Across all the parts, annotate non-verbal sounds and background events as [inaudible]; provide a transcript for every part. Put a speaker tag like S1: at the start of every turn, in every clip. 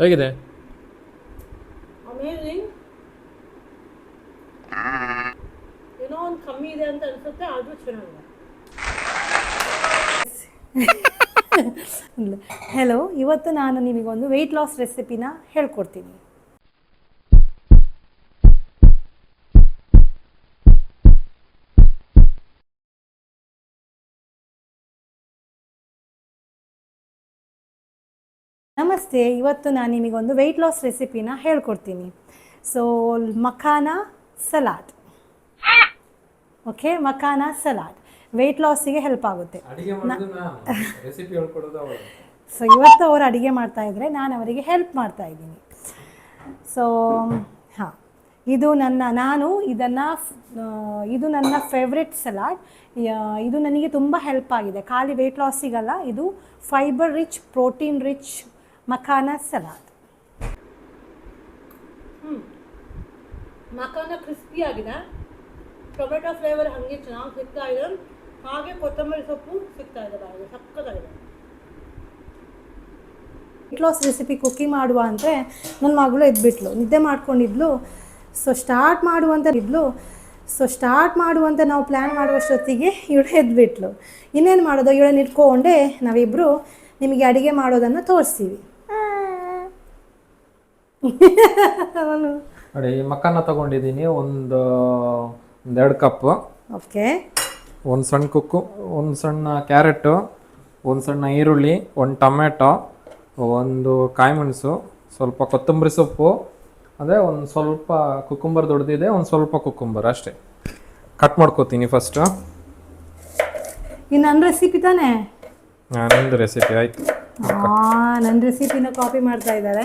S1: ಹೇಗಿದೆ.
S2: ಅಮೇಝಿಂಗ್ ಏನೋ ಒಂದು ಕಮ್ಮಿ ಇದೆ ಅಂತ ಅನ್ಸುತ್ತೆ ಆದ್ರೂ ಚೆನ್ನಾಗಿದೆ.
S3: ಹೆಲೋ ಇವತ್ತು ನಾನು ನಿಮಗೊಂದು ವೆಯ್ಟ್ ಲಾಸ್ ರೆಸಿಪಿನ ಹೇಳ್ಕೊಡ್ತೀನಿ. ನಮಸ್ತೆ ಇವತ್ತು ನಾನು ನಿಮಗೊಂದು ವೆಯ್ಟ್ ಲಾಸ್ ರೆಸಿಪಿನ ಹೇಳ್ಕೊಡ್ತೀನಿ. So makhana salad. Okay makhana salad. Weight ಲಾಸಿಗೆ help ಆಗುತ್ತೆ. ಸೊ ಇವತ್ತು ಅವರು ಅಡುಗೆ ಮಾಡ್ತಾ ಇದ್ರೆ ನಾನು ಅವರಿಗೆ ಹೆಲ್ಪ್ ಮಾಡ್ತಾ ಇದ್ದೀನಿ. ಸೊ ಹಾಂ. ಇದು ನನ್ನ ನಾನು ಇದನ್ನು ಇದು ನನ್ನ ಫೇವ್ರೆಟ್ ಸಲಾಡ್. ಇದು ನನಗೆ ತುಂಬ ಹೆಲ್ಪ್ ಆಗಿದೆ. ಖಾಲಿ ವೆಯ್ಟ್ ಲಾಸಿಗಲ್ಲ ಇದು fibre rich protein rich makhana salad
S2: makhana crispy ಆಗಿದೆ. ಟೊಮೆಟೊ ಫ್ಲೇವರ್ ಹಾಗೆ ಚೆನ್ನಾಗಿ ಸಿಗ್ತಾ ಇದೆ. ಹಾಗೆ ಕೊತ್ತಂಬರಿ ಸೊಪ್ಪು ಸಿಗ್ತಾ ಇದೆ ಬಾಯಿಗೆ ಸಕ್ಕತ್ತಾಗಿದೆ.
S3: ವೆಯ್ಟ್ ಲಾಸ್ ರೆಸಿಪಿ ಕುಕ್ಕಿ ಮಾಡುವ ಅಂದರೆ ನನ್ನ ಮಗಳು ಎದ್ಬಿಟ್ಲು ನಿದ್ದೆ ಮಾಡ್ಕೊಂಡಿದ್ಲು. ಸೊ ಸ್ಟಾರ್ಟ್ ಮಾಡುವಂಥ ಇದ್ಲು. ಸೊ ಸ್ಟಾರ್ಟ್ ಮಾಡುವಂತ ನಾವು ಪ್ಲ್ಯಾನ್ ಮಾಡುವಷ್ಟೊತ್ತಿಗೆ ಇವಳು ಎದ್ಬಿಟ್ಲು. ಇನ್ನೇನು ಮಾಡೋದು? ಇವಳನ್ನ ಇಟ್ಕೊಂಡೆ ನಾವಿಬ್ಬರು ನಿಮಗೆ ಅಡುಗೆ ಮಾಡೋದನ್ನು ತೋರಿಸ್ತೀವಿ.
S1: ನೋಡಿ ಈ ಮಕ್ಕನ್ನ ತಗೊಂಡಿದ್ದೀನಿ. ಒಂದು ಒಂದೆರಡು ಕಪ್
S3: ಓಕೆ.
S1: ಒಂದು ಸಣ್ಣ ಕುಕ್ಕು ಒಂದು ಸಣ್ಣ ಕ್ಯಾರೆಟು ಒಂದು ಸಣ್ಣ ಈರುಳ್ಳಿ ಒಂದು ಟೊಮೆಟೊ ಒಂದು ಕಾಯಿಮೆಣಸು ಸ್ವಲ್ಪ ಕೊತ್ತಂಬರಿ ಸೊಪ್ಪು ಅದೇ ಒಂದು ಸ್ವಲ್ಪ ಕುಕ್ಕುಂಬರ್ ದೊಡ್ಡದಿದೆ ಒಂದು ಸ್ವಲ್ಪ ಕುಕ್ಕುಂಬರ್ ಅಷ್ಟೇ. ಕಟ್ ಮಾಡ್ಕೋತೀನಿ ಫಸ್ಟು
S3: ಇನ್ನು ನನ್ನ ರೆಸಿಪಿ ತಾನೇ?
S1: ನಂದು ರೆಸಿಪಿ ಆಯಿತು.
S3: ಹಾಂ ನನ್ನ ರೆಸಿಪಿನ ಕಾಪಿ ಮಾಡ್ತಾ ಇದ್ದಾರೆ.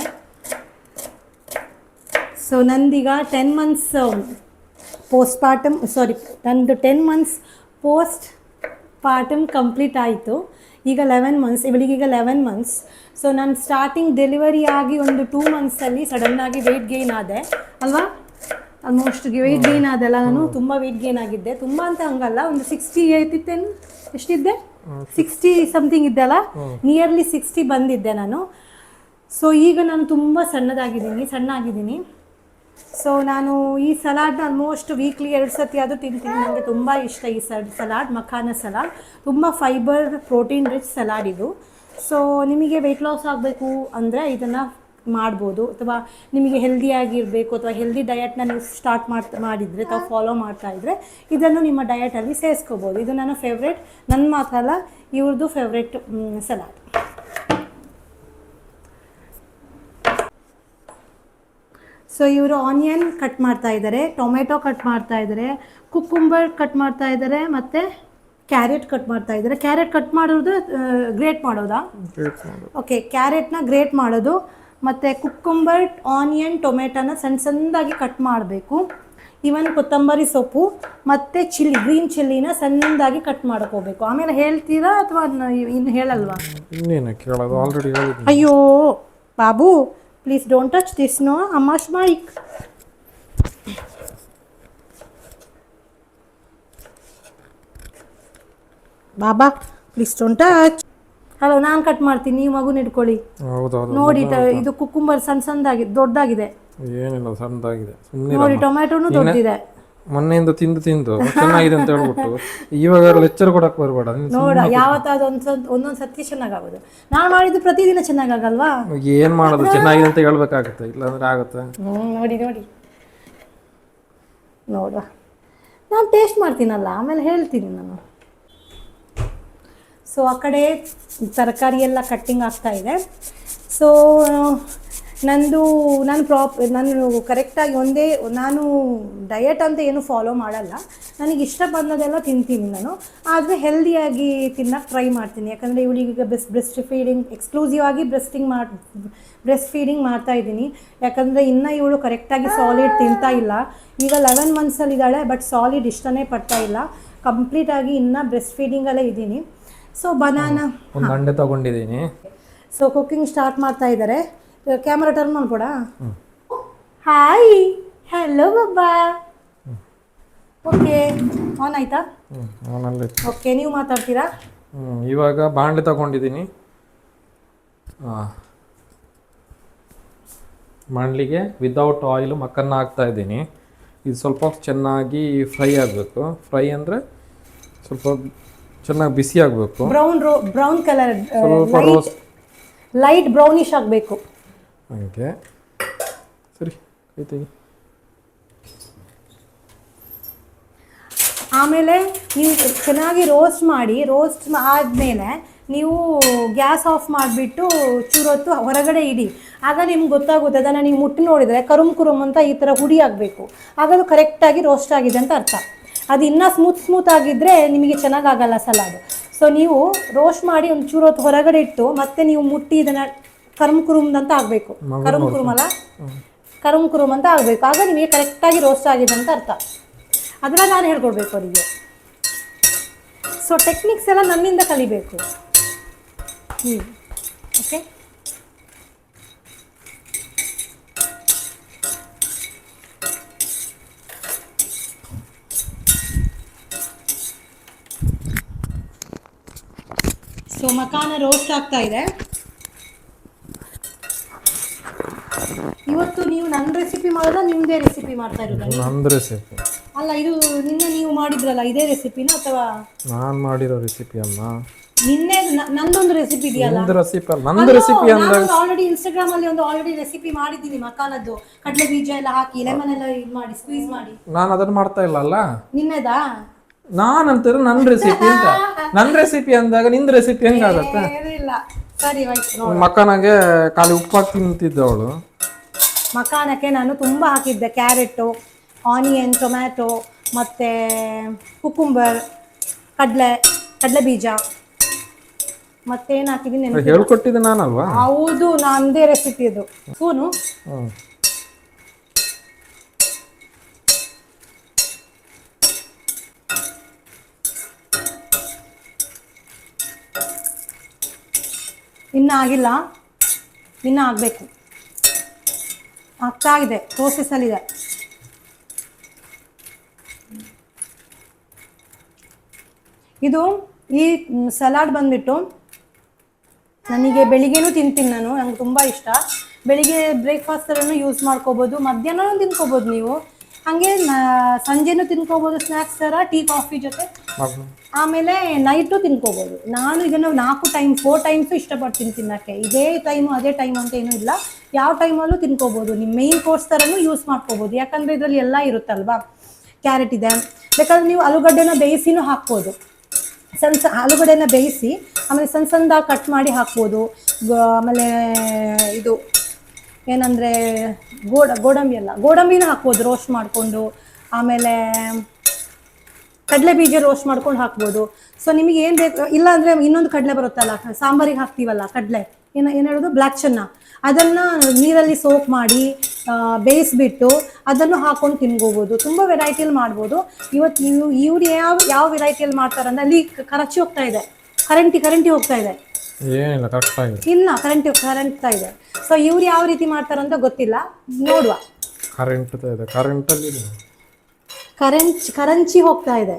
S3: ಸೊ ನಂದೀಗ ten months postpartum sorry ನಂದು ten months postpartum complete ಆಯಿತು. ಈಗ ಲೆವೆನ್ ಮಂತ್ಸ್ ಇವಳಿಗೀಗ ಲೆವೆನ್ ಮಂತ್ಸ್ ಸೊ ನಾನು ಸ್ಟಾರ್ಟಿಂಗ್ ಡೆಲಿವರಿ ಆಗಿ ಒಂದು ಟೂ ಮಂತ್ಸಲ್ಲಿ ಸಡನ್ನಾಗಿ ವೆಯ್ಟ್ ಗೇನ್ ಆದೆ. ಅಲ್ವಾ? ಆಲ್ಮೋಸ್ಟ್ ವೆಯ್ಟ್ ಗೇನ್ ಆದಲ್ಲ ನಾನು ತುಂಬ ವೆಯ್ಟ್ ಗೇನ್ ಆಗಿದ್ದೆ. ತುಂಬ ಅಂತ ಹಂಗಲ್ಲ ಒಂದು ಸಿಕ್ಸ್ಟಿ ಏಯ್ತಿತ್ತೇನು ಎಷ್ಟಿದ್ದೆ? ಸಿಕ್ಸ್ಟಿ ಸಮಥಿಂಗ್ ಇದ್ದಲ್ಲ ನಿಯರ್ಲಿ ಸಿಕ್ಸ್ಟಿ ಬಂದಿದ್ದೆ ನಾನು. ಸೊ ಈಗ ನಾನು ತುಂಬ ಸಣ್ಣದಾಗಿದ್ದೀನಿ ಸಣ್ಣ ಆಗಿದ್ದೀನಿ ಸೊ ನಾನು ಈ ಸಲಾಡ್ನ ಆಲ್ಮೋಸ್ಟ್ ವೀಕ್ಲಿ ಎರಡು ಸತಿ ಅದು ತಿಂತೀನಿ. ನನಗೆ ತುಂಬ ಇಷ್ಟ ಈ ಸಲಾಡ್ ಮಖಾನ ಸಲಾಡ್ ತುಂಬ ಫೈಬರ್ ಪ್ರೋಟೀನ್ ರಿಚ್ ಸಲಾಡ್ ಇದು. ಸೊ ನಿಮಗೆ ವೆಯ್ಟ್ ಲಾಸ್ ಆಗಬೇಕು ಅಂದರೆ ಇದನ್ನು ಮಾಡ್ಬೋದು. ಅಥವಾ ನಿಮಗೆ ಹೆಲ್ದಿಯಾಗಿರಬೇಕು ಅಥವಾ ಹೆಲ್ದಿ ಡಯಟ್ನ ನೀವು ಸ್ಟಾರ್ಟ್ ಮಾಡ್ತಾ ಮಾಡಿದರೆ ಅಥವಾ ಫಾಲೋ ಮಾಡ್ತಾ ಇದ್ದರೆ ಇದನ್ನು ನಿಮ್ಮ ಡಯಟಲ್ಲಿ ಸೇರಿಸ್ಕೋಬೋದು. ಇದು ನನ್ನ ಫೇವ್ರೆಟ್ ನನ್ನ ಮಾತ್ರ ಅಲ್ಲ ಇವ್ರದ್ದು ಫೇವ್ರೆಟ್ ಸಲಾಡ್ ಸೊ ಇವರು ಆನಿಯನ್ ಕಟ್ ಮಾಡ್ತಾ ಇದ್ದಾರೆ ಟೊಮೆಟೊ ಕಟ್ ಮಾಡ್ತಾ ಇದ್ದಾರೆ ಕುಕ್ಕುಂಬರ್ ಕಟ್ ಮಾಡ್ತಾ ಇದ್ದಾರೆ ಮತ್ತೆ ಕ್ಯಾರೆಟ್ ಕಟ್ ಮಾಡ್ತಾ ಇದ್ದಾರೆ ಕ್ಯಾರೆಟ್ ಕಟ್ ಮಾಡೋದು? ಗ್ರೇಟ್ ಮಾಡೋದಾ. ಓಕೆ ಕ್ಯಾರೆಟ್ನ ಗ್ರೇಟ್ ಮಾಡೋದು ಮತ್ತೆ ಕುಕ್ಕುಂಬರ್ ಆನಿಯನ್ ಟೊಮೆಟೊನ ಸಣ್ಣ ಸಣ್ಣದಾಗಿ ಕಟ್ ಮಾಡಬೇಕು. ಇವನ್ ಕೊತ್ತಂಬರಿ ಸೊಪ್ಪು ಮತ್ತೆ ಚಿಲ್ಲಿ ಗ್ರೀನ್ ಚಿಲ್ಲಿನ ಸಣ್ಣದಾಗಿ ಕಟ್ ಮಾಡ್ಕೋಬೇಕು. ಆಮೇಲೆ ಹೇಳ್ತೀರಾ ಅಥವಾ ಇನ್ನು ಹೇಳಲ್ವಾ?
S1: ಆಲ್ರೆಡಿ
S3: ಅಯ್ಯೋ ಬಾಬು ಪ್ಲೀಸ್ don't touch ದಿಸ್ ನೋ ಅಮ್ಮಸ್ mic. ಬಾಬಾ ಪ್ಲೀಸ್ ಡೋಂಟ್ ಟಚ್ ಹಲೋ ನಾನು ಕಟ್ ಮಾಡ್ತೀನಿ. ನೀವು ಮಗುನ ಇಟ್ಕೊಳ್ಳಿ
S1: ಹೌದೌದು
S3: ನೋಡಿ ಟ- ಇದು ಕುಕುಂಬರ್ ಸಣ್ಣ ಸಣ್ಣದಾಗಿ ದೊಡ್ಡದಾಗಿದೆ.
S1: ಏನಿಲ್ಲ ಸಣ್ಣದಾಗಿದೆ. ಸುಮ್ಮನೆ
S3: ನೋಡಿ ಟೊಮ್ಯಾಟೋನು ದೊಡ್ಡದಿದೆ
S1: ಮೊನ್ನೆಯಿಂದ ತಿಂದು ತಿಂದು ಚೆನ್ನಾಗಿದೆ ಅಂತ ಹೇಳ್ಬಿಟ್ಟು ಇವಾಗ ಲೆಕ್ಚರ್ ಕೊಡಕ್ ಬರಬೇಡ
S3: ನೋಡ ಯಾವತ್ತಾದ ಒಂದ್ಸತ್ ಒಂದೊಂದ್ ಸತಿ ಚೆನ್ನಾಗಾಗೋದು. ನಾನು ಮಾಡಿದ್ದು ಪ್ರತಿದಿನ ಚೆನ್ನಾಗಾಗಲ್ವಾ?
S1: ಏನ್ ಮಾಡೋದು ಚೆನ್ನಾಗಿದೆ ಅಂತ ಹೇಳ್ಬೇಕಾಗತ್ತೆ ಇಲ್ಲಾಂದ್ರೆ ಆಗುತ್ತೆ.
S3: ಹ್ಮ್ ನೋಡಿ ನೋಡಿ. ನೋಡ ನಾನು ಟೇಸ್ಟ್ ಮಾಡ್ತೀನಲ್ಲ ಆಮೇಲೆ ಹೇಳ್ತೀನಿ ನಾನು. ಸೊ ಆ ಕಡೆ ತರಕಾರಿ ಎಲ್ಲ ಕಟ್ಟಿಂಗ್ ಆಗ್ತಾ ಇದೆ. ಸೊ ನಂದು ನಾನು ಪ್ರಾಪ್ ನಾನು ಕರೆಕ್ಟಾಗಿ ಒಂದೇ ನಾನು ಡಯಟ್ ಅಂತ ಏನು ಫಾಲೋ ಮಾಡಲ್ಲ. ನನಗೆ ಇಷ್ಟ ಬಂದದೆಲ್ಲ ತಿಂತೀನಿ ನಾನು. ಆದರೆ ಹೆಲ್ದಿಯಾಗಿ ತಿನ್ನಕ್ಕೆ ಟ್ರೈ ಮಾಡ್ತೀನಿ. ಯಾಕಂದರೆ ಇವಳಿಗೆ ಬೆಸ್ಟ್ ಬ್ರೆಸ್ಟ್ ಫೀಡಿಂಗ್ ಎಕ್ಸ್ಕ್ಲೂಸಿವ್ ಆಗಿ ಬ್ರೆಸ್ಟಿಂಗ್ ಮಾಡಿ ಬ್ರೆಸ್ಟ್ ಫೀಡಿಂಗ್ ಮಾಡ್ತಾ ಇದ್ದೀನಿ. ಯಾಕಂದರೆ ಇನ್ನೂ ಇವಳು ಕರೆಕ್ಟಾಗಿ ಸಾಲಿಡ್ ತಿಂತಾ ಇಲ್ಲ. ಈಗ ಲೆವೆನ್ ಮಂತ್ಸಲ್ಲಿ ಇದ್ದಾಳೆ ಬಟ್ ಸಾಲಿಡ್ ಇಷ್ಟನೇ ಪಡ್ತಾ ಇಲ್ಲ. ಕಂಪ್ಲೀಟಾಗಿ ಇನ್ನೂ ಬ್ರೆಸ್ಟ್ ಫೀಡಿಂಗಲ್ಲೇ ಇದ್ದೀನಿ. ಸೊ ಬನಾನಾ
S1: ಒಂದು ಅಂಡೆ ತಗೊಂಡಿದ್ದೀನಿ.
S3: ಸೊ ಕುಕ್ಕಿಂಗ್ ಸ್ಟಾರ್ಟ್ ಮಾಡ್ತಾ ಇದ್ದಾರೆ. ಕ್ಯಾಮ್ರಾ ಟರ್ನ್ ಮಾಡ್ಬೋಡ ಹಾಯ್ ಹಲೋ ಬಾಬಾ ಓಕೆ ಆನ್ ಆಯ್ತಾ? ಓಕೆ ನೀವು ಮಾತಾಡ್ತೀರಾ?
S1: ಇವಾಗ ಬಾಂಡ್ಲೆ ತಗೊಂಡಿದ್ದೀನಿ. ಬಾಂಡ್ಲಿಗೆ ವಿದೌಟ್ ಆಯಿಲ್ ಮಕ್ಕನ್ನ ಹಾಕ್ತಾ ಇದ್ದೀನಿ. ಇದು ಸ್ವಲ್ಪ ಚೆನ್ನಾಗಿ ಫ್ರೈ ಆಗಬೇಕು. ಫ್ರೈ ಅಂದರೆ ಸ್ವಲ್ಪ ಚೆನ್ನಾಗಿ ಬಿಸಿ ಆಗಬೇಕು.
S3: ಬ್ರೌನ್ ಬ್ರೌನ್ ಕಲರ್
S1: ಸ್ವಲ್ಪ
S3: ಲೈಟ್ ಬ್ರೌನಿಶ್ ಆಗಬೇಕು.
S1: ಹಾಗೆ. ಸರಿ ಕೈ
S3: ಆಮೇಲೆ ನೀವು ಚೆನ್ನಾಗಿ ರೋಸ್ಟ್ ಮಾಡಿ ರೋಸ್ಟ್ ಆದಮೇಲೆ ನೀವು ಗ್ಯಾಸ್ ಆಫ್ ಮಾಡಿಬಿಟ್ಟು ಚೂರೊತ್ತು ಹೊರಗಡೆ ಇಡಿ. ಆಗ ನಿಮ್ಗೆ ಗೊತ್ತಾಗುತ್ತೆ, ಅದನ್ನು ನೀವು ಮುಟ್ಟಿ ನೋಡಿದರೆ ಕರುಮ್ ಕುರುಮ್ ಅಂತ ಈ ಥರ ಹುಡಿ ಆಗಬೇಕು. ಆಗ ಅದು ಕರೆಕ್ಟಾಗಿ ರೋಸ್ಟ್ ಆಗಿದೆ ಅಂತ ಅರ್ಥ. ಅದು ಇನ್ನೂ ಸ್ಮೂತ್ ಸ್ಮೂತ್ ಆಗಿದ್ದರೆ ನಿಮಗೆ ಚೆನ್ನಾಗಾಗಲ್ಲ ಸಲಾಡ್ ಸೊ ನೀವು ರೋಸ್ಟ್ ಮಾಡಿ ಒಂದು ಚೂರೊತ್ತು ಹೊರಗಡೆ ಇಟ್ಟು ಮತ್ತೆ ನೀವು ಮುಟ್ಟಿ ಇದನ್ನು ಕರುಮ್ ಕುರುಮ್ ಅಂತ ಆಗಬೇಕು. ಕರುಮ್ ಕುರುಮ್ ಅಲ್ಲ ಕರುಮ್ ಕುರುಮ್ ಅಂತ ಆಗಬೇಕು. ಆಗ ನಿಮಗೆ ಕರೆಕ್ಟಾಗಿ ರೋಸ್ಟ್ ಆಗಿದೆ ಅಂತ ಅರ್ಥ. ಅದನ್ನ ನಾನು ಹೇಳ್ಕೊಡ್ಬೇಕು ಅವರಿಗೆ. ಸೊ ಟೆಕ್ನಿಕ್ಸ್ ಎಲ್ಲ ನನ್ನಿಂದ ಕಲಿಬೇಕು. ಹ್ಞೂ ಓಕೆ ಸೊ ಮಕಾನ ರೋಸ್ಟ್ ಆಗ್ತಾ ಇದೆ. ಇವತ್ತು ನೀವು ನನ್ನ ರೆಸಿಪಿ ಮಾಡೋದಾ ನಿಮ್ಮದೇ ರೆಸಿಪಿ ಮಾಡ್ತಾ ಇರೋದಾ
S1: ನಂದು ರೆಸಿಪಿ
S3: ಅಲ್ಲ ಇದು ನಿನ್ನೆ ನೀವು ಮಾಡಿದ್ರಲ್ಲ ಇದೇ ರೆಸಿಪಿನ ಅಥವಾ
S1: ನಾನು ಮಾಡಿರೋ ರೆಸಿಪಿ ಅಮ್ಮ
S3: ನಿನ್ನೆ ನ- ನಂದೊಂದು ರೆಸಿಪಿ ಇದೆಯಲ್ಲ?
S1: ನಂದು ರೆಸಿಪಿ ಅಲ್ಲ ನಂದು ರೆಸಿಪಿ ಅಂದಾಗ
S3: ಆಲ್ರೆಡಿ ಇನ್ಸ್ಟಾಗ್ರಾಮ್ ಅಲ್ಲಿ ಒಂದು ಆಲ್ರೆಡಿ ರೆಸಿಪಿ ಮಾಡಿದ್ದೀನಿ ಮಕಾನದ್ದು. ಕಡಲೆ ಬೀಜ ಎಲ್ಲ ಹಾಕಿ ಲೆಮನ್ ಎಲ್ಲ ಇದು ಮಾಡಿ ಸ್ಕ್ವೀಸ್ ಮಾಡಿ.
S1: ನಾನು ಅದನ್ನ ಮಾಡ್ತಾ ಇಲ್ಲ ಅಲ್ಲ?
S3: ನಿನ್ನೆದಾ?
S1: ನಾನಂತೀರ ನನ್ನ ರೆಸಿಪಿ ಅಂತ. ನನ್ನ ರೆಸಿಪಿ ಅಂದಾಗ ನಿಂದು ರೆಸಿಪಿ ಹೆಂಗಾಗತ್ತೆ?
S3: ಇಲ್ಲ ಸರಿ ಆಯ್ತು
S1: ಮಕ್ಕನಿಗೆ ಖಾಲಿ ಉಪ್ಪು ಹಾಕಿ ತಿಂತಿದ್ದವಳು
S3: ಮಕಾನಕ್ಕೆ ನಾನು ತುಂಬ ಹಾಕಿದ್ದೆ ಕ್ಯಾರೆಟು ಆನಿಯನ್ ಟೊಮ್ಯಾಟೊ ಮತ್ತು ಕುಕುಂಬರ್ ಕಡಲೆ ಕಡಲೆ ಬೀಜ. ಮತ್ತೇನು ಹಾಕಿದ್ದೀನಿ
S1: ಹೇಳ್ಕೊಟ್ಟಿದ್ದೆ ನಾನಲ್ವಾ?
S3: ಹೌದು ನಂದೇ ರೆಸಿಪಿ ಅದು ಸ್ಪೂನು. ಇನ್ನೂ ಆಗಿಲ್ಲ ಇನ್ನೂ ಆಗಬೇಕು ಆಗ್ತಾ ಇದೆ ಪ್ರೋಸೆಸ್ಸಲ್ಲಿದೆ ಇದು. ಈ ಸಲಾಡ್ ಬಂದ್ಬಿಟ್ಟು ನನಗೆ ಬೆಳಿಗ್ಗೆನೂ ತಿಂತೀನಿ ನಾನು, ನಂಗೆ ತುಂಬ ಇಷ್ಟ. ಬೆಳಿಗ್ಗೆ ಬ್ರೇಕ್ಫಾಸ್ಟಲ್ಲೂ ಯೂಸ್ ಮಾಡ್ಕೋಬೋದು, ಮಧ್ಯಾಹ್ನನೂ ತಿನ್ಕೋಬೋದು ನೀವು. ಹಾಗೆ ಸಂಜೆನು ತಿನ್ಕೋಬೋದು ಸ್ನಾಕ್ಸ್ ಥರ ಟೀ ಕಾಫಿ ಜೊತೆ. ಆಮೇಲೆ ನೈಟು ತಿನ್ಕೋಬಹುದು ನಾನು ಇದನ್ನ ನಾಲ್ಕು ಟೈಮ್ ಫೋರ್ ಟೈಮ್ಸು ಇಷ್ಟಪಡ್ತೀನಿ ತಿನ್ನಕ್ಕೆ. ಇದೇ ಟೈಮು ಅದೇ ಟೈಮ್ ಅಂತ ಏನೂ ಇಲ್ಲ. ಯಾವ ಟೈಮಲ್ಲೂ ತಿನ್ಕೋಬಹುದು ನಿಮ್ಮ ಮೇಯ್ನ್ ಕೋರ್ಸ್ ಥರನೂ ಯೂಸ್ ಮಾಡ್ಕೋಬಹುದು ಯಾಕಂದರೆ ಇದರಲ್ಲಿ ಎಲ್ಲ ಇರುತ್ತಲ್ವಾ? ಕ್ಯಾರೆಟ್ ಇದೆ. ಬೇಕಾದ್ರೆ ನೀವು ಆಲೂಗಡ್ಡೆನ ಬೇಯಿಸಿನೂ ಹಾಕ್ಬೋದು. ಸಣ್ಣ ಸ ಆಲೂಗಡ್ಡೆನ ಬೇಯಿಸಿ ಆಮೇಲೆ ಸಣ್ಣ ಸಣ್ಣದಾಗಿ ಕಟ್ ಮಾಡಿ ಹಾಕ್ಬೋದು. ಆಮೇಲೆ ಇದು ಏನಂದರೆ ಗೋಡ, ಗೋಡಂಬಿ ಅಲ್ಲ, ಗೋಡಂಬಿನ ಹಾಕ್ಬೋದು ರೋಸ್ಟ್ ಮಾಡಿಕೊಂಡು, ಆಮೇಲೆ ಕಡಲೆ ಬೀಜ ರೋಸ್ಟ್ ಮಾಡ್ಕೊಂಡು ಹಾಕ್ಬೋದು. ಸೊ ನಿಮಗೆ ಏನು ಬೇಕು, ಇಲ್ಲ ಅಂದರೆ ಇನ್ನೊಂದು ಕಡಲೆ ಬರುತ್ತಲ್ಲ, ಸಾಂಬಾರಿಗೆ ಹಾಕ್ತೀವಲ್ಲ ಕಡಲೆ, ಏನು ಏನು ಹೇಳೋದು? ಬ್ಲ್ಯಾಕ್ ಚೆನ್ನ ಅದನ್ನು ನೀರಲ್ಲಿ ಸೋಪ್ ಮಾಡಿ ಬೇಯಿಸ್ಬಿಟ್ಟು ಅದನ್ನು ಹಾಕೊಂಡು ತಿನ್ಕೋಬೋದು ತುಂಬ ವೆರೈಟಿಯಲ್ಲಿ ಮಾಡ್ಬೋದು. ಇವತ್ತು ನೀವು ಇವ್ರು ಯಾವ ಯಾವ ವೆರೈಟಿಯಲ್ಲಿ ಮಾಡ್ತಾರಂದ್ರೆ ಅಲ್ಲಿ ಕರಚಿ ಹೋಗ್ತಾ ಇದೆ. ಕರೆಂಟಿ ಕರೆಂಟಿ ಹೋಗ್ತಾ ಇದೆ.
S1: ಏನಿಲ್ಲ ಕರೆಕ್ಟಾಗಿ
S3: ಇಲ್ಲ ಕರೆಂಟ್ ಕರೆಂಟ್ ಇದೆ. ಸೊ ಇವ್ರು ಯಾವ ರೀತಿ ಮಾಡ್ತಾರಂತ ಗೊತ್ತಿಲ್ಲ. ನೋಡುವ.
S1: ಕರೆಂಟ್ ಇದೆ. ಕರೆಂಟ್ ಅಲ್ಲಿ
S3: ಕರೆಂಚ್ ಕರಂಚಿ ಹೋಗ್ತಾ ಇದೆ.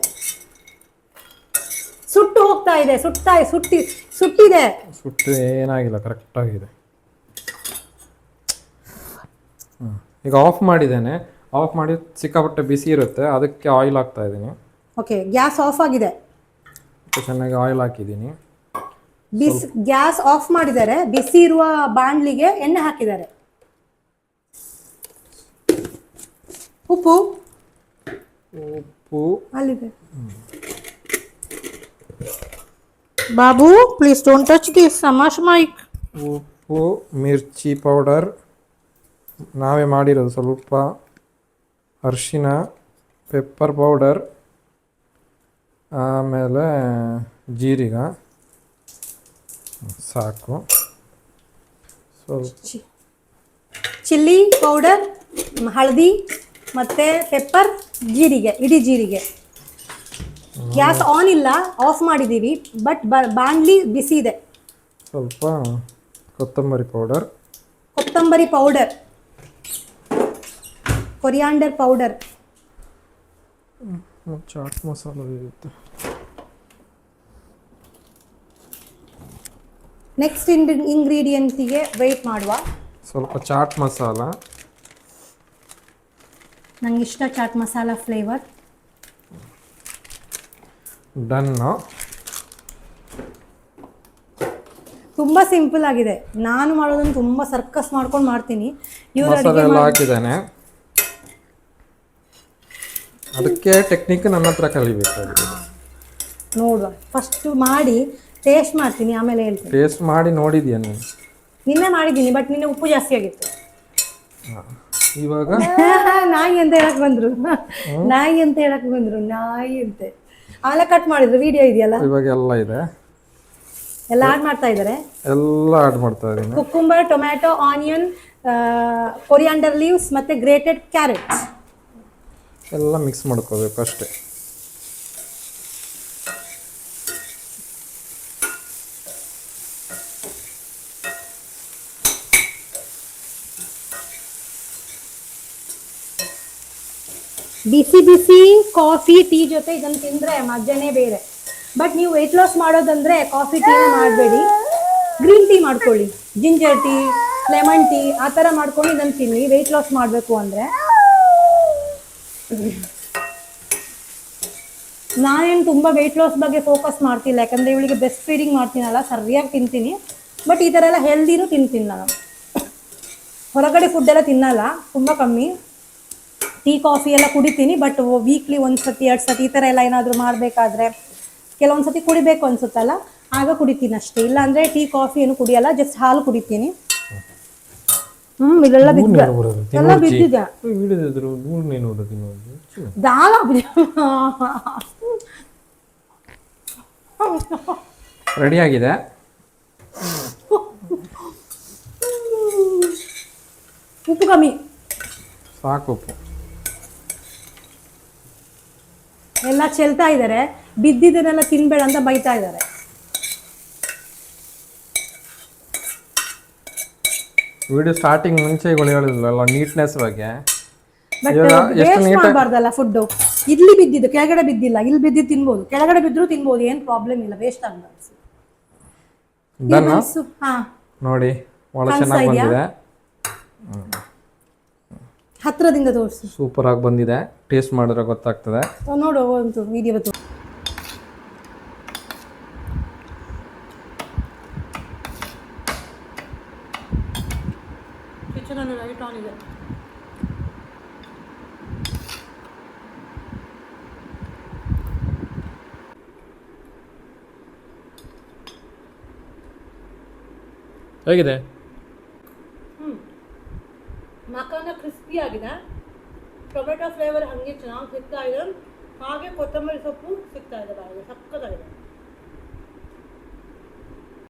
S3: ಸುಟ್ಟು ಹೋಗ್ತಾ ಇದೆ ಸುಟ್ತಾ ಸುಟ್ಟಿ ಸುಟ್ಟಿದೆ.
S1: ಸುಟ್ಟು ಏನಾಗಿಲ್ಲ ಕರೆಕ್ಟ್ ಆಗಿದೆ. ಈಗ ಆಫ್ ಮಾಡಿದ್ದೇನೆ. ಆಫ್ ಮಾಡಿ ಸಿಕ್ಕಾಪಟ್ಟೆ ಬಿಸಿ ಇರುತ್ತೆ. ಅದಕ್ಕೆ ಆಯಿಲ್ ಹಾಕ್ತಾ ಇದ್ದೀನಿ.
S3: ಓಕೆ ಗ್ಯಾಸ್ ಆಫ್ ಆಗಿದೆ.
S1: ಚೆನ್ನಾಗಿ ಆಯಿಲ್ ಹಾಕಿದ್ದೀನಿ.
S3: ಬಿಸಿ ಗ್ಯಾಸ್ ಆಫ್ ಮಾಡಿದ್ದಾರೆ ಬಿಸಿ ಇರುವ ಬಾಣ್ಲಿಗೆ ಎಣ್ಣೆ ಹಾಕಿದ್ದಾರೆ. ಉಪ್ಪು?
S1: ಉಪ್ಪು.
S3: ಅಲ್ಲಿದೆ. Babu please don't touch this ಸಮಾಶ್ mic
S1: ಉಪ್ಪು ಮಿರ್ಚಿ ಪೌಡರ್. ನಾವೇ ಮಾಡಿರೋದು ಸ್ವಲ್ಪ ಅರಿಶಿನ ಪೆಪ್ಪರ್ ಪೌಡರ್ ಆಮೇಲೆ ಜೀರಿಗ. ಸಾಕು. ಸೊ
S3: ಚಿಲ್ಲಿ ಪೌಡರ್ ಹಳದಿ ಮತ್ತೆ ಪೆಪ್ಪರ್ ಜೀರಿಗೆ ಇಡೀ ಜೀರಿಗೆ. ಗ್ಯಾಸ್ ಆನ್ ಇಲ್ಲ ಆಫ್ ಮಾಡಿದ್ದೀವಿ ಬಟ್ ಬಾಂಡ್ಲಿ ಬಿಸಿ ಇದೆ.
S1: ಸ್ವಲ್ಪ ಕೊತ್ತಂಬರಿ ಪೌಡರ್.
S3: ಕೊತ್ತಂಬರಿ powder. Coriander powder.
S1: Chaat masala ಇರುತ್ತೆ.
S3: ನೆಕ್ಸ್ಟ್ ಇಂಗ್ರೀಡಿಯೆಂಟ್ಸಿಗೆ ವೆಯ್ಟ್ ಮಾಡುವ.
S1: ಸ್ವಲ್ಪ ಚಾಟ್ ಮಸಾಲ.
S3: ನಂಗೆ ಇಷ್ಟ ಚಾಟ್ ಮಸಾಲ ಫ್ಲೇವರ್
S1: ಡನ್ನು.
S3: ತುಂಬ ಸಿಂಪಲ್ ಆಗಿದೆ. ನಾನು ಮಾಡೋದನ್ನು ತುಂಬ ಸರ್ಕಸ್ ಮಾಡ್ಕೊಂಡು ಮಾಡ್ತೀನಿ. ಇವ್ರು
S1: ಮಸಾಲೆ
S3: ಅಡುಗೆ
S1: ಎಲ್ಲ ಹಾಕಿದ್ದಾನೆ. ಅದಕ್ಕೆ ಟೆಕ್ನಿಕ್ ನನ್ನ ಹತ್ರ ಕಲಿಬೇಕಾಗಿದೆ.
S3: ನೋಡುವ. ಫಸ್ಟ್ ಮಾಡಿ ಟೇಸ್ಟ್ ಮಾಡ್ತೀನಿ ಆಮೇಲೆ ಹೇಳ್ತೀನಿ.
S1: ಟೇಸ್ಟ್ ಮಾಡಿ ನೋಡಿದ್ಯಾ ನೀನು?
S3: ನಿನ್ನೆ ಮಾಡಿದ್ದೀನಿ ಬಟ್ ನಿನ್ನೆ ಉಪ್ಪು ಜಾಸ್ತಿ ಆಗಿತ್ತು.
S1: ಇವಾಗ? [laughs]
S3: ನಾಯಿ ಅಂತ ಹೇಳಕ್ ಬಂದ್ರು. ನಾಯಿ ಅಂತ ಹೇಳಕ್ ಬಂದ್ರು ನಾಯಿ ಅಂತೆ. ಆಮೇಲೆ ಕಟ್ ಮಾಡಿದ್ರು ವಿಡಿಯೋ ಇದೆಯಲ್ಲ?
S1: ಇವಾಗ ಎಲ್ಲ ಇದೆ.
S3: ಎಲ್ಲ ಆಡ್ ಮಾಡ್ತಾ ಇದ್ದಾರೆ
S1: ಎಲ್ಲ ಆಡ್ ಮಾಡ್ತಾ ಇದ್ದೀನಿ.
S3: Cucumber tomato onion coriander leaves ಮತ್ತೆ ಗ್ರೇಟೆಡ್ ಕ್ಯಾರೆಟ್
S1: ಎಲ್ಲ ಮಿಕ್ಸ್ ಮಾಡ್ಕೋಬೇಕು ಅಷ್ಟೇ.
S3: ಬಿಸಿ ಬಿಸಿ ಕಾಫಿ, ಟೀ ಜೊತೆ ಇದನ್ನ ತಿಂದ್ರೆ ಮಜಾನೇ ಬೇರೆ. ಬಟ್ ನೀವು ವೆಯ್ಟ್ ಲಾಸ್ ಮಾಡೋದಂದ್ರೆ ಕಾಫಿ, ಟೀ ಮಾಡಬೇಡಿ. ಗ್ರೀನ್ ಟೀ ಮಾಡ್ಕೊಳ್ಳಿ. ಜಿಂಜರ್ ಟೀ ಲೆಮನ್ ಟೀ ಆ ಥರ ಮಾಡ್ಕೊಂಡು ಇದನ್ನು ತಿನ್ನಿ. ವೆಯ್ಟ್ ಲಾಸ್ ಮಾಡಬೇಕು ಅಂದರೆ. ನಾನೇನು ತುಂಬ ವೆಯ್ಟ್ ಲಾಸ್ ಬಗ್ಗೆ ಫೋಕಸ್ ಮಾಡ್ತಿಲ್ಲ. ಯಾಕಂದರೆ ಇವಳಿಗೆ ಬೆಸ್ಟ್ ಫೀಡಿಂಗ್ ಮಾಡ್ತೀನಲ್ಲ, ಸರಿಯಾಗಿ ತಿಂತೀನಿ. ಬಟ್ ಈ ಥರ ಎಲ್ಲ ಹೆಲ್ದಿನೂ ತಿಂತೀನಿ ನಾನು. [coughs] ಹೊರಗಡೆ ಫುಡ್ ಎಲ್ಲ ತಿನ್ನಲ್ಲ, ತುಂಬ ಕಮ್ಮಿ. ಟೀ ಕಾಫಿ ಎಲ್ಲ ಕುಡಿತೀನಿ ಬಟ್ ವೀಕ್ಲಿ ಒಂದು ಸತಿ ಎರಡು ಸತಿ ಈ ಥರ ಎಲ್ಲ ಏನಾದರೂ ಮಾಡಬೇಕಾದ್ರೆ ಕೆಲವೊಂದು ಸತಿ ಕುಡಿಬೇಕು ಅನ್ಸುತ್ತಲ್ಲ ಆಗ ಕುಡಿತೀನಿ ಅಷ್ಟೇ. ಇಲ್ಲ ಅಂದರೆ ಟೀ ಕಾಫಿ ಏನು ಕುಡಿಯಲ್ಲ ಜಸ್ಟ್ ಹಾಲು ಕುಡಿತೀನಿ. ಹ್ಞೂ ಇದೆಲ್ಲ ಬಿದ್ದ ಎಲ್ಲ ಬಿದ್ದಿದೆ. ದಾಲ
S1: ರೆಡಿ ಆಗಿದೆ?
S3: ಉಪ್ಪು ಕಮ್ಮಿ.
S1: ಸಾಕು ಉಪ್ಪು.
S3: ಎಲ್ಲ ಚೆಲ್ತಾ ಇದ್ದಾರೆ ಬಿದ್ದಿದ್ದನ್ನೆಲ್ಲ ತಿನ್ಬೇಡ ಅಂತ ಬೈತಾ ಇದ್ದಾರೆ
S1: ವಿಡಿಯೋ ಸ್ಟಾರ್ಟಿಂಗ್ ಮುಂಚೆ ಹೇಳಿದ್ರಲ್ಲ ನೀಟ್ನೆಸ್ ಬಗ್ಗೆ.
S3: ವೇಸ್ಟ್ ಮಾಡಬಾರ್ದಲ್ಲ ಫುಡ್ಡು ಇಲ್ಲಿ ಬಿದ್ದಿದ್ದು ಕೆಳಗಡೆ ಬಿದ್ದಿಲ್ಲ. ಇಲ್ಲಿ ಬಿದ್ದಿದ್ದು ತಿನ್ಬೋದು. ಕೆಳಗಡೆ ಬಿದ್ದರೂ ತಿನ್ಬೋದು. ಏನು ಪ್ರಾಬ್ಲಮ್ ಇಲ್ಲ. ವೇಸ್ಟ್ ಆಗಬಾರ್ದು.
S1: ನೋಡಿ ಭಾಳ ಚೆನ್ನಾಗಿ ಬಂದಿದೆ.
S3: ಹತ್ರದಿಂದ ತೋರಿಸಿ.
S1: ಸೂಪರ್ ಆಗಿ ಬಂದಿದೆ. ಟೇಸ್ಟ್ ಮಾಡಿದ್ರೆ ಗೊತ್ತಾಗ್ತದೆ.
S3: ನೋಡು ಒಂದು ವಿಡಿಯೋ ತೋರಿಸಿ
S2: ಕಿಚನಲ್ಲಿ ಲೈಟ್ ಆನ್ ಇದೆ.
S1: ಹೇಗಿದೆ?
S2: ಆಗಿದೆ ಟೊಮೆಟೊ ಫ್ಲೇವರ್ ಹಾಗೆ ಚೆನ್ನಾಗಿ ಸಿಗ್ತಾ ಇದೆ. ಹಾಗೆ ಕೊತ್ತಂಬರಿ ಸೊಪ್ಪು ಸಿಗ್ತಾ ಇದೆ ಬಾಯಿಗೆ ಸಕ್ಕತ್ತಾಗಿದೆ.